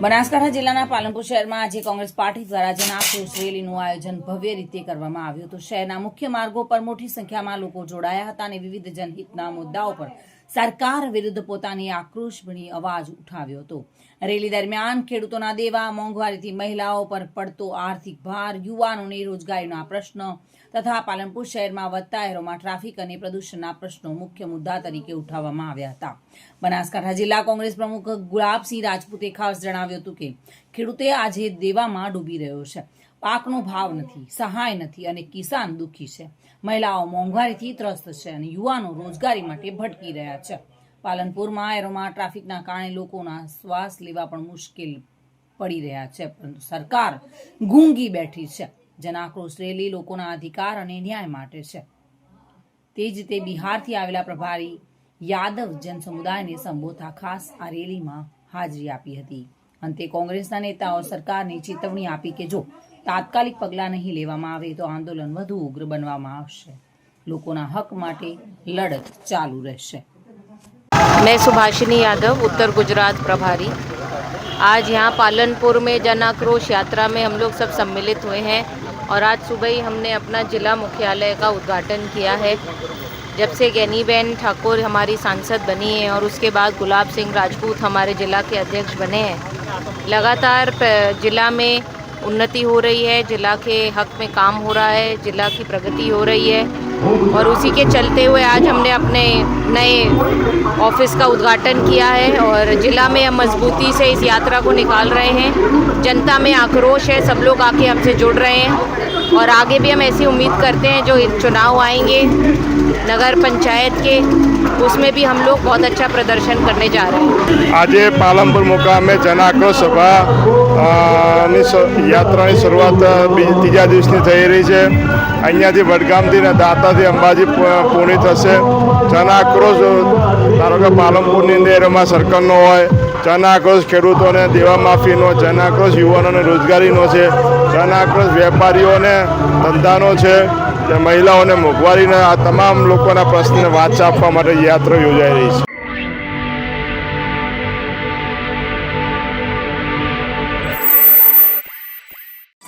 બનાસકાંઠા જિલ્લાના પાલનપુર શહેરમાં આજે કોંગ્રેસ પાર્ટી દ્વારા જનાક્રોશ રેલીનું આયોજન ભવ્ય રીતે કરવામાં આવ્યું હતું. શહેરના મુખ્ય માર્ગો પર મોટી સંખ્યામાં લોકો જોડાયા હતા અને વિવિધ જનહિતના મુદ્દાઓ પર સરકાર વિરુદ્ધ પોતાની આક્રોશભરી અવાજ ઉઠાવ્યો હતો. રેલી દરમિયાન ખેડૂતોના દેવા, મોંઘવારીથી મહિલાઓ પર પડતો આર્થિક ભાર, યુવાનોને રોજગારીના પ્રશ્ન તથા પાલનપુર શહેરમાં વધતા શહેરોમાં ટ્રાફિક અને પ્રદૂષણના પ્રશ્નો મુખ્ય મુદ્દા તરીકે ઉઠાવવામાં આવ્યા હતા. બનાસકાંઠા જિલ્લા કોંગ્રેસ પ્રમુખ ગુલાબસિંહ રાજપૂતે ખાસ જણાવ્યું હતું કે ખેડૂતે આજે દેવામાં ડૂબી રહ્યો છે. પાકનો ભાવ નથી, સહાય નથી અને કિસાન દુઃખી છે. મહિલાઓ મોંઘવારીથી ત્રસ્ત છે અને યુવાનો રોજગારી માટે ભટકી રહ્યા છે. પાલનપુરમાં એરોમાં ટ્રાફિકના કારણે લોકોના શ્વાસ લેવા પણ મુશ્કેલ પડી રહ્યા છે, પરંતુ સરકાર ગુંગી બેઠી છે. જનાક્રોશ રેલી લોકોના અધિકાર અને ન્યાય માટે છે. તે જ રીતે બિહારથી આવેલા પ્રભારી યાદવ જનસમુદાયને સંબોધતા ખાસ આ રેલીમાં હાજરી આપી હતી. અંતે કોંગ્રેસના નેતાઓ સરકારને ચેતવણી આપી કે જો તાત્કાલિક પગલાં નહીં લેવામાં આવે તો આંદોલન વધુ ઉગ્ર બનવામાં આવશે લોકોના હક માટે લડત ચાલુ રહેશે मैं सुभाषिनी यादव उत्तर गुजरात प्रभारी आज यहाँ पालनपुर में जन आक्रोश यात्रा में हम लोग सब सम्मिलित हुए हैं और आज सुबह ही हमने अपना जिला मुख्यालय का उद्घाटन किया है जब से गैनीबेन ठाकुर हमारी सांसद बनी है और उसके बाद गुलाब सिंह राजपूत हमारे जिला के अध्यक्ष बने हैं, लगातार जिला में उन्नति हो रही है, जिला के हक में काम हो रहा है, जिला की प्रगति हो रही है और उसी के चलते हुए आज हमने अपने नए ऑफ़िस का उद्घाटन किया है और जिला में हम मजबूती से इस यात्रा को निकाल रहे हैं। जनता में आक्रोश है, सब लोग आके हमसे जुड़ रहे हैं। और आगे भी हम ऐसी उम्मीद करते हैं जो चुनाव आएंगे नगर पंचायत के उसमें भी हम लोग बहुत अच्छा प्रदर्शन करने जा रहे हैं આજે પાલનપુર મુકામે જનાક્રોશ સભા અ, ની શ- યાત્રાની શરૂઆત અ, બી- ત્રીજા દિવસની થઈ રહી છે અહીંયાથી વડગામથી ને દાતાથી અંબાજી પ- પૂર્ણી થશે જનાક્રોશ અ, ધારો કે પાલનપુરની અંદર એમાં સર્કલનો હોય જનાક્રોશ ખેડૂતોને દેવા માફીનો જનાક્રોશ યુવાનોને રોજગારીનો છે જનાક્રોશ વેપારીઓને ધંધાનો છે મહિલાઓને મોંઘવારીના આ તમામ લોકોના પ્રશ્નને વાચા આપવા માટે યાત્રા યોજાઈ રહી છે.